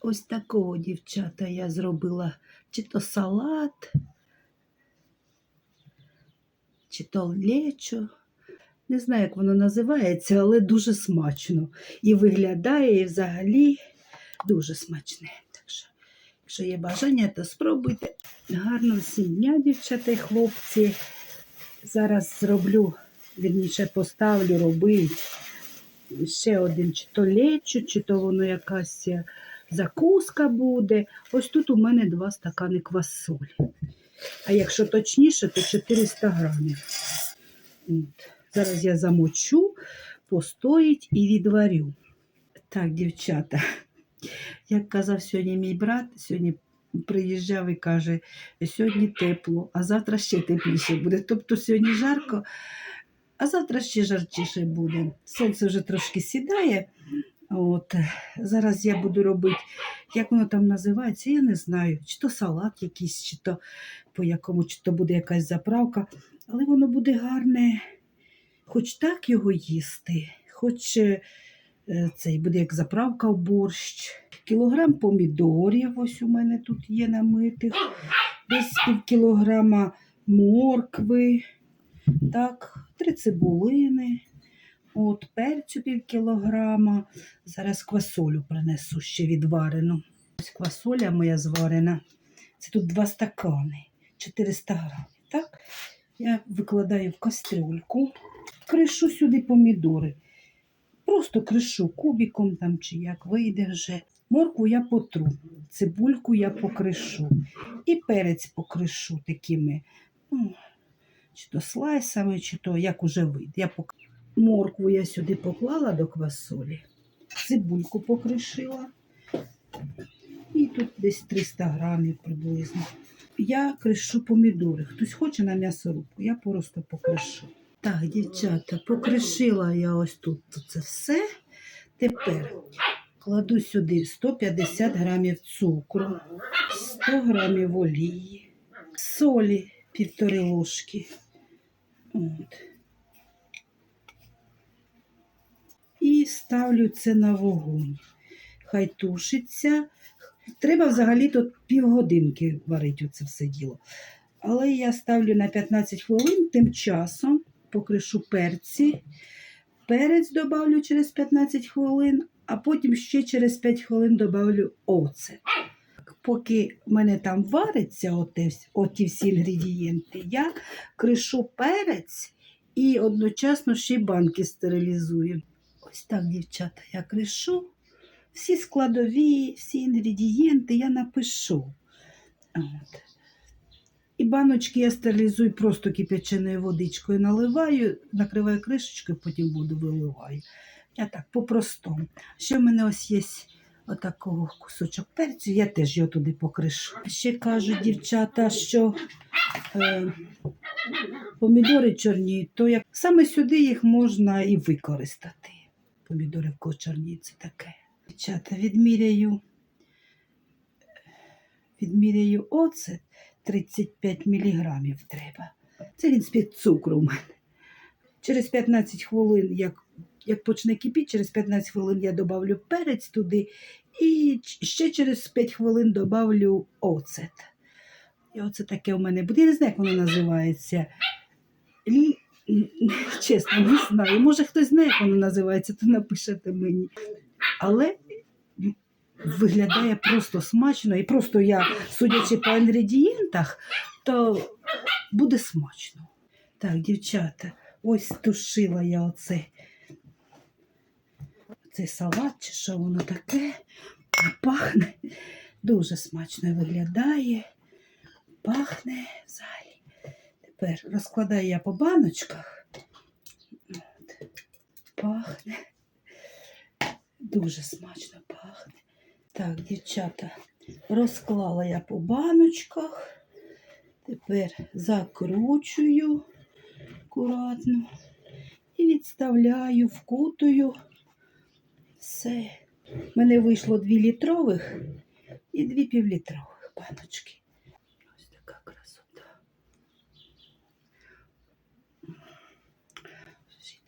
Ось такого, дівчата, я зробила чи то салат, чи то лечо. Не знаю, як воно називається, але дуже смачно. І виглядає, і взагалі дуже смачне. Так що, якщо є бажання, то спробуйте. Гарно всім дня, дівчата і хлопці. Зараз зроблю, вірніше поставлю робити ще один чи то лечо, чи то воно якась е, закуска буде. Ось тут у мене два стакани квасолі. А якщо точніше, то 400 грамів. От. Зараз я замочу, постоїть і відварю. Так, дівчата, як казав сьогодні мій брат, сьогодні приїжджав і каже, сьогодні тепло, а завтра ще тепліше буде. Тобто сьогодні жарко, а завтра ще жарчіше буде. Сонце вже трошки сідає. От, зараз я буду робити, як воно там називається, я не знаю, чи то салат якийсь, чи то по якому, чи то буде якась заправка, але воно буде гарне, хоч так його їсти, хоч е, цей буде як заправка в борщ. Кілограм помідорів, ось у мене тут є намитих, десь пів кілограма моркви, так, три цибулини. От перцю пів кілограма. Зараз квасолю принесу ще відварену. Ось квасоля моя зварена. Це тут два стакани, 400 грамів. Так? Я викладаю в кастрюльку, кришу сюди помідори. Просто кришу кубиком там чи як вийде вже. Моркву я потру, цибульку я покришу. І перець покришу такими, ну, чи то слайсами, чи то як уже вийде. Я пок... Моркву я сюди поклала до квасолі, цибульку покришила. І тут десь 300 грамів приблизно. Я кришу помідори. Хтось хоче на м'ясорубку, я просто покришу. Так, дівчата, покришила я ось тут це все. Тепер кладу сюди 150 грамів цукру, 100 грамів олії, солі півтори ложки. От. І ставлю це на вогонь. Хай тушиться. Треба взагалі тут півгодинки варити це все діло. Але я ставлю на 15 хвилин, тим часом покришу перці. Перець добавлю через 15 хвилин, а потім ще через 5 хвилин добавлю оцет. Поки в мене там вариться оте, оті всі інгредієнти, я кришу перець і одночасно ще й банки стерилізую. Ось так, дівчата, я кришу. Всі складові, всі інгредієнти я напишу. От. І баночки я стерилізую просто кипяченою водичкою наливаю, накриваю кришечкою, потім воду виливаю. Я так по-простому. Ще в мене ось є отакого кусочок перцю, я теж його туди покришу. Ще кажуть дівчата, що е, помідори чорні, то як саме сюди їх можна і використати. Помідори в кого це таке. Дівчата, відміряю, відміряю оцет 35 міліграмів треба. Це він з-під цукру у мене. Через 15 хвилин, як, як почне кипіти, через 15 хвилин я добавлю перець туди і ще через 5 хвилин добавлю оцет. І оце таке у мене буде. Я не знаю, як воно називається. Чесно, не знаю. Може, хтось знає, як воно називається, то напишете мені. Але виглядає просто смачно. І просто я, судячи по інгредієнтах, то буде смачно. Так, дівчата, ось тушила я оце. Цей салат, чи що воно таке. Пахне. Дуже смачно виглядає. Пахне взагалі. Тепер розкладаю я по баночках. От. Пахне. Дуже смачно пахне. Так, дівчата, розклала я по баночках. Тепер закручую акуратно і відставляю, вкутую. Все. У мене вийшло 2 літрових і 2 півлітрових баночки.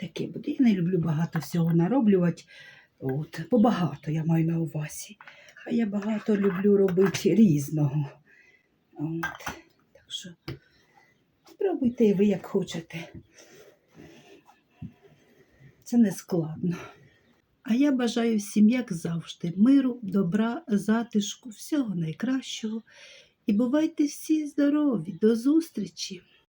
Таке буде. Я не люблю багато всього нароблювати. От, побагато я маю на увазі. А я багато люблю робити різного. От. Так що спробуйте ви як хочете. Це не складно. А я бажаю всім, як завжди, миру, добра, затишку, всього найкращого. І бувайте всі здорові. До зустрічі!